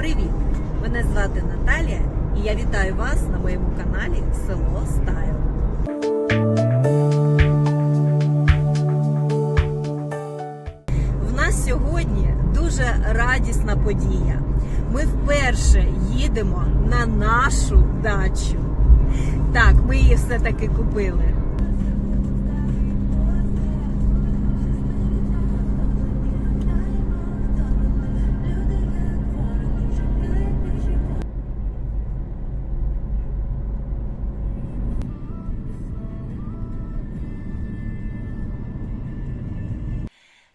Привіт! Мене звати Наталія і я вітаю вас на моєму каналі Село Стайл. В нас сьогодні дуже радісна подія. Ми вперше їдемо на нашу дачу. Так, ми її все-таки купили.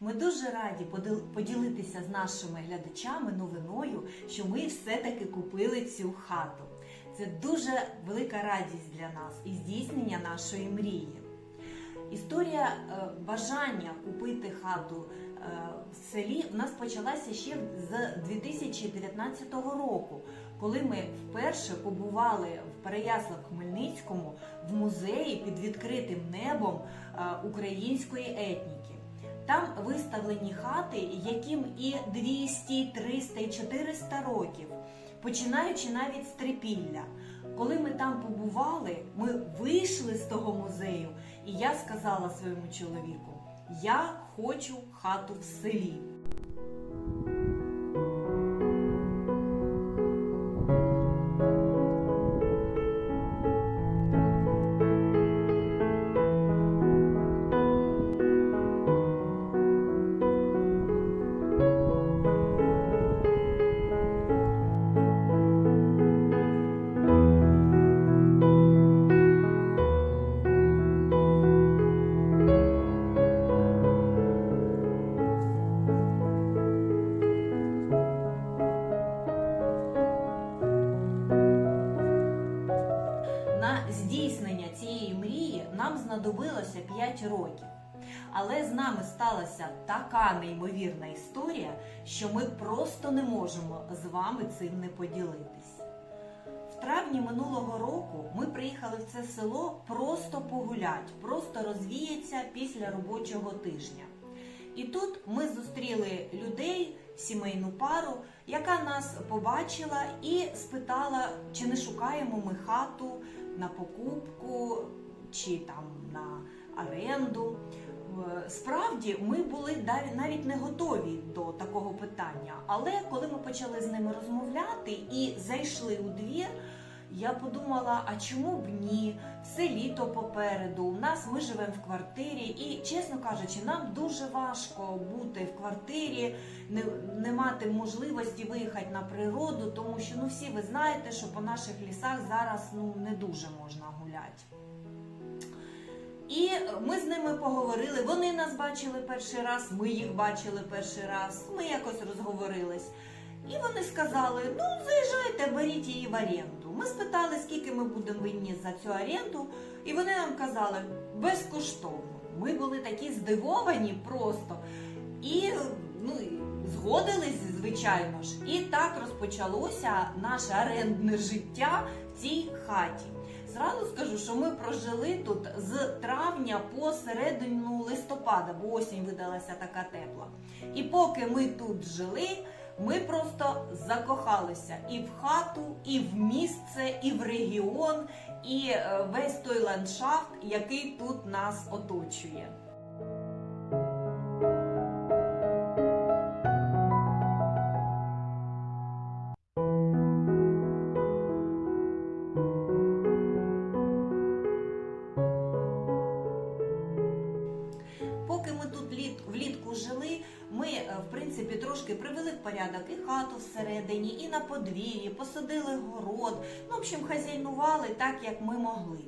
Ми дуже раді поділитися з нашими глядачами новиною, що ми все-таки купили цю хату. Це дуже велика радість для нас і здійснення нашої мрії. Історія е, бажання купити хату е, в селі в нас почалася ще з 2019 року, коли ми вперше побували в Переяслав-Хмельницькому в музеї під відкритим небом е, української етніки. Там виставлені хати, яким і 200, 300, і 400 років, починаючи навіть з трипілля. Коли ми там побували, ми вийшли з того музею, і я сказала своєму чоловіку: я хочу хату в селі. Нам знадобилося 5 років. Але з нами сталася така неймовірна історія, що ми просто не можемо з вами цим не поділитись. В травні минулого року ми приїхали в це село просто погулять, просто розвіятися після робочого тижня. І тут ми зустріли людей, сімейну пару, яка нас побачила і спитала, чи не шукаємо ми хату на покупку чи там на оренду. Е, Справді ми були навіть не готові до такого питання. Але коли ми почали з ними розмовляти і зайшли у двір, я подумала, а чому б ні? Все літо попереду. У нас ми живемо в квартирі, і чесно кажучи, нам дуже важко бути в квартирі, не, не мати можливості виїхати на природу, тому що ну всі ви знаєте, що по наших лісах зараз ну не дуже можна гуляти. І ми з ними поговорили. Вони нас бачили перший раз, ми їх бачили перший раз. Ми якось розговорились. І вони сказали: ну, заїжджайте, беріть її в оренду. Ми спитали, скільки ми будемо винні за цю оренду, і вони нам казали безкоштовно. Ми були такі здивовані просто. І ну, згодились, звичайно ж. І так розпочалося наше орендне життя в цій хаті. Зразу скажу, що ми прожили тут з травня по середину листопада, бо осінь видалася така тепла. І поки ми тут жили, ми просто закохалися і в хату, і в місце, і в регіон, і е, весь той ландшафт, який тут нас оточує. Порядок і хату всередині, і на подвір'ї, посадили город. Ну, в общем, хазяйнували так, як ми могли.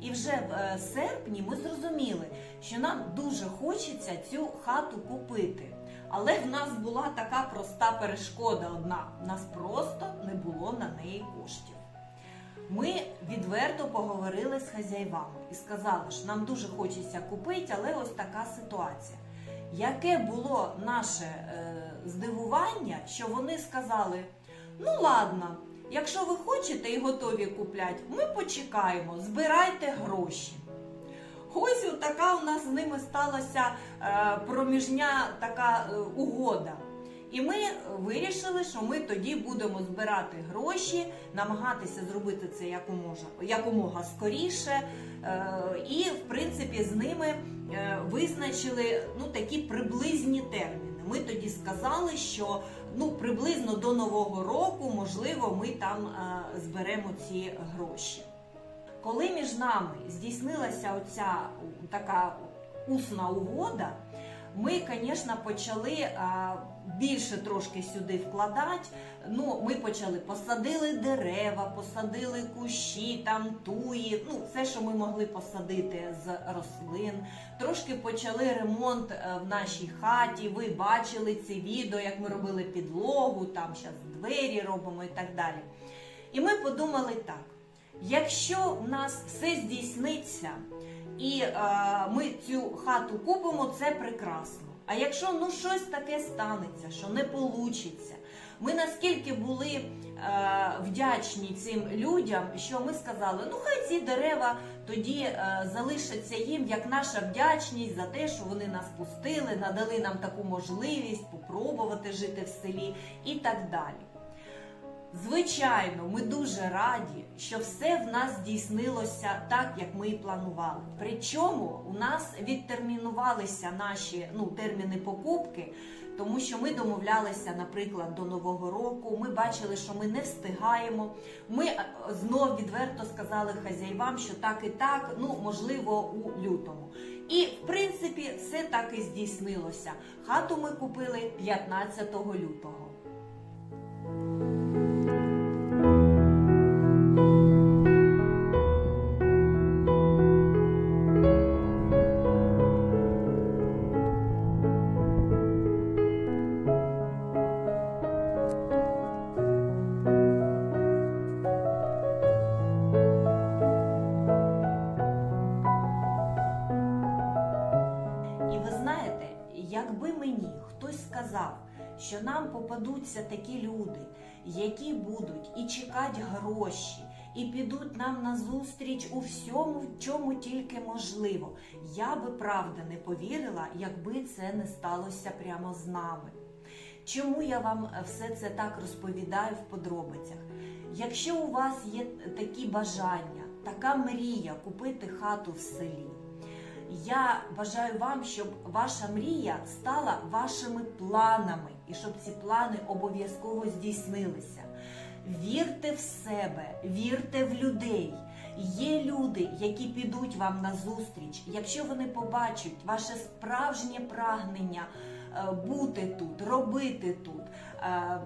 І вже в е, серпні ми зрозуміли, що нам дуже хочеться цю хату купити. Але в нас була така проста перешкода одна: в нас просто не було на неї коштів. Ми відверто поговорили з хазяївами і сказали, що нам дуже хочеться купити, але ось така ситуація. Яке було наше е, здивування, що вони сказали: ну ладно, якщо ви хочете і готові купляти, ми почекаємо, збирайте гроші. Ось така у нас з ними сталася е, проміжня така е, угода. І ми вирішили, що ми тоді будемо збирати гроші, намагатися зробити це якомога, якомога скоріше. Е, І, в принципі, з ними визначили ну, такі приблизні терміни. Ми тоді сказали, що ну, приблизно до Нового року, можливо, ми там е, зберемо ці гроші. Коли між нами здійснилася оця така усна угода, ми, звісно, почали більше трошки сюди вкладати. Ну, ми почали посадили дерева, посадили кущі, там туї, ну все, що ми могли посадити з рослин. Трошки почали ремонт е, в нашій хаті. Ви бачили ці відео, як ми робили підлогу, там зараз двері робимо і так далі. І ми подумали так: якщо в нас все здійсниться і е, ми цю хату купимо, це прекрасно. А якщо ну щось таке станеться, що не получиться, ми наскільки були е, вдячні цим людям, що ми сказали, ну хай ці дерева тоді е, залишаться їм як наша вдячність за те, що вони нас пустили, надали нам таку можливість попробувати жити в селі і так далі. Звичайно, ми дуже раді, що все в нас здійснилося так, як ми і планували. Причому у нас відтермінувалися наші ну, терміни покупки, тому що ми домовлялися, наприклад, до Нового року. Ми бачили, що ми не встигаємо. Ми е, знов відверто сказали хазяївам, що так і так, ну можливо, у лютому. І в принципі все так і здійснилося. Хату ми купили 15 лютого. Що нам попадуться такі люди, які будуть і чекати гроші, і підуть нам на зустріч у всьому, в чому тільки можливо, я би правда не повірила, якби це не сталося прямо з нами. Чому я вам все це так розповідаю в подробицях? Якщо у вас є такі бажання, така мрія купити хату в селі, я бажаю вам, щоб ваша мрія стала вашими планами і щоб ці плани обов'язково здійснилися. Вірте в себе, вірте в людей. Є люди, які підуть вам на зустріч, якщо вони побачать ваше справжнє прагнення е, бути тут, робити тут, е, е,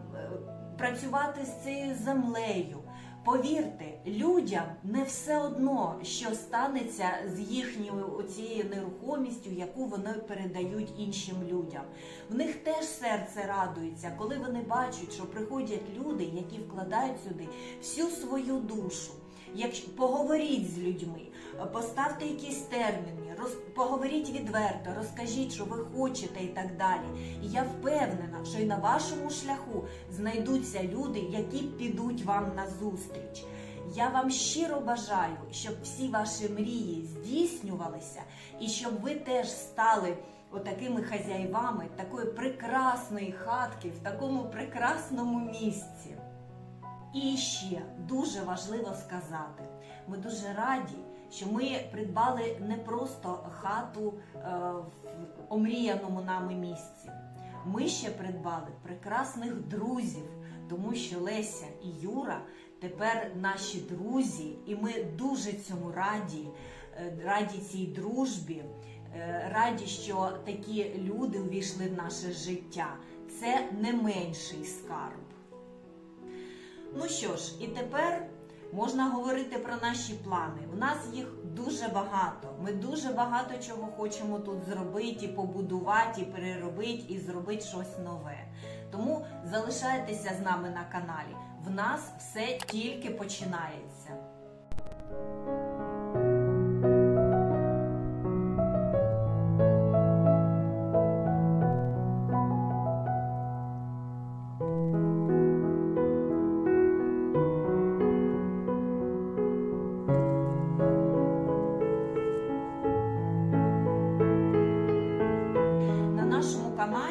працювати з цією землею. Повірте, людям не все одно, що станеться з їхньою цією нерухомістю, яку вони передають іншим людям. В них теж серце радується, коли вони бачать, що приходять люди, які вкладають сюди всю свою душу. Якщо поговоріть з людьми, поставте якісь терміни, роз, поговоріть відверто, розкажіть, що ви хочете і так далі. І я впевнена, що і на вашому шляху знайдуться люди, які підуть вам на зустріч. Я вам щиро бажаю, щоб всі ваші мрії здійснювалися, і щоб ви теж стали отакими хазяївами такої прекрасної хатки в такому прекрасному місці. І ще дуже важливо сказати, ми дуже раді, що ми придбали не просто хату е, в омріяному нами місці. Ми ще придбали прекрасних друзів, тому що Леся і Юра тепер наші друзі, і ми дуже цьому раді, е, раді цій дружбі, е, раді, що такі люди увійшли в наше життя. Це не менший скарб. Ну що ж, і тепер можна говорити про наші плани. У нас їх дуже багато. Ми дуже багато чого хочемо тут зробити, і побудувати, переробити, і зробити щось нове. Тому залишайтеся з нами на каналі. В нас все тільки починається.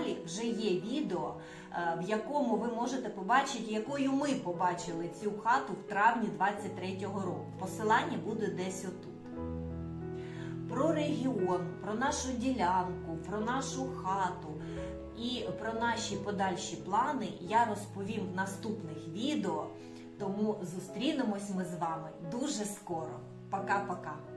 Каналі вже є відео е, якому ви можете побачити, якою ми побачили цю хату в травні 23-го року. Посилання буде десь отут. Про регіон, про нашу ділянку, про нашу хату і про наші подальші плани я розповім в наступних відео. Тому зустрінемось ми з вами дуже скоро. Пока-пока.